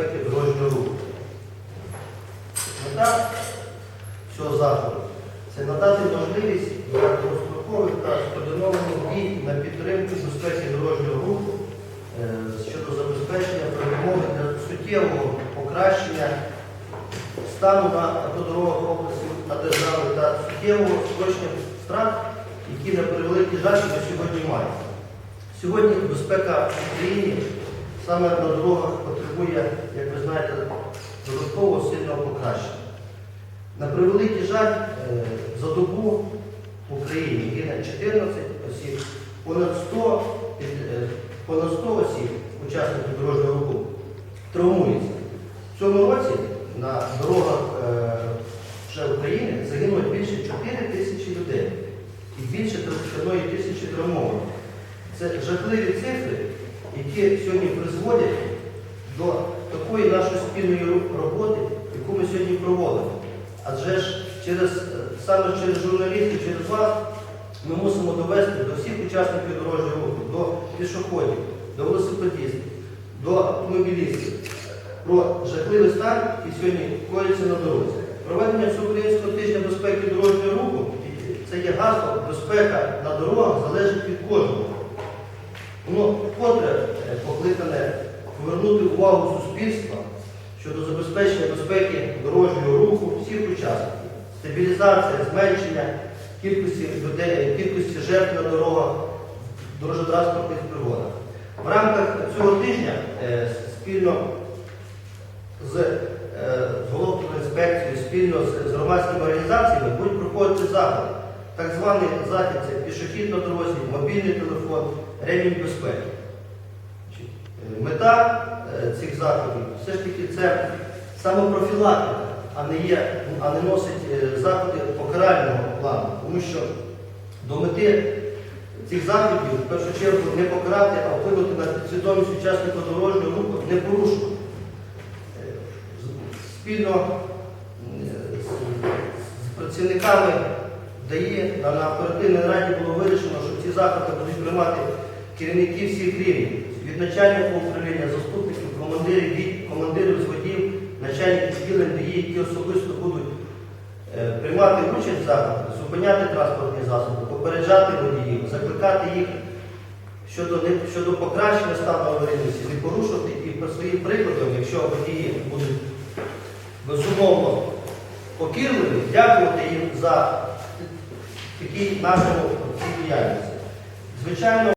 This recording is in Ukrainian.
безпеки дорожнього руху. Мета цього заходу це надати можливість для дострокових та скоординованих дій на підтримку безпеки дорожнього руху е, щодо забезпечення перемоги для суттєвого покращення стану на автодорогах області та держави та суттєвого скорочення втрат, які на превеликий жаль ми сьогодні маємо. Сьогодні безпека в Україні саме на дорогах потребує, як ви знаєте, додаткового сильного покращення. На превеликий жаль, е, за добу в Україні гине 14 осіб, понад 100, е, понад 100 осіб, учасників дорожнього руху, травмуються. В цьому році на дорогах ще України загинуло більше 4 тисячі людей і більше 31 тисячі травмованих. Це жахливі цифри, які сьогодні призводять до такої нашої спільної роботи, яку ми сьогодні проводимо. Адже ж через, е, саме через журналістів, через вас ми мусимо довести до всіх учасників дорожнього руху, до пішоходів, до велосипедистів, до автомобілістів про жахливий стан, який сьогодні коїться на дорозі. Проведення всеукраїнського тижня безпеки дорожнього руху це є гасло безпека на дорогах залежить від кожного. Воно вкотре е, покликане повернути увагу суспільства щодо забезпечення безпеки дорожнього руху всіх учасників, стабілізація, зменшення кількості людей, кількості жертв на дорогах, дорожньо-транспортних пригодах. В рамках цього тижня е, спільно з, е, з головною інспекцією, спільно з, з громадськими організаціями будуть проходити заходи. Так званий захід це пішохід на дорозі, мобільний телефон, ремінь безпеки. Е, Мета е, цих заходів все ж таки це самопрофілактика, а не, є, а не носить е, заходи покарального плану. Тому що до мети цих заходів в першу чергу не покарати, а вплинути на підсвідомість учасника дорожнього руху, не порушувати. Спільно з, працівниками ДАІ на оперативній раді було вирішено, що ці заходи будуть приймати керівники всіх рівнів, від начальника управління, заступників, командирів, від- командирів зводів, начальників відділень ДАІ, які особисто будуть е, приймати участь в заходах, зупиняти транспортні засоби, попереджати водіїв, закликати їх щодо, щодо покращення стану аварійності, не порушувати і по своїм прикладам, якщо водії будуть безумовно покірливі, дякувати їм за такий напрямок цій діяльності. Звичайно,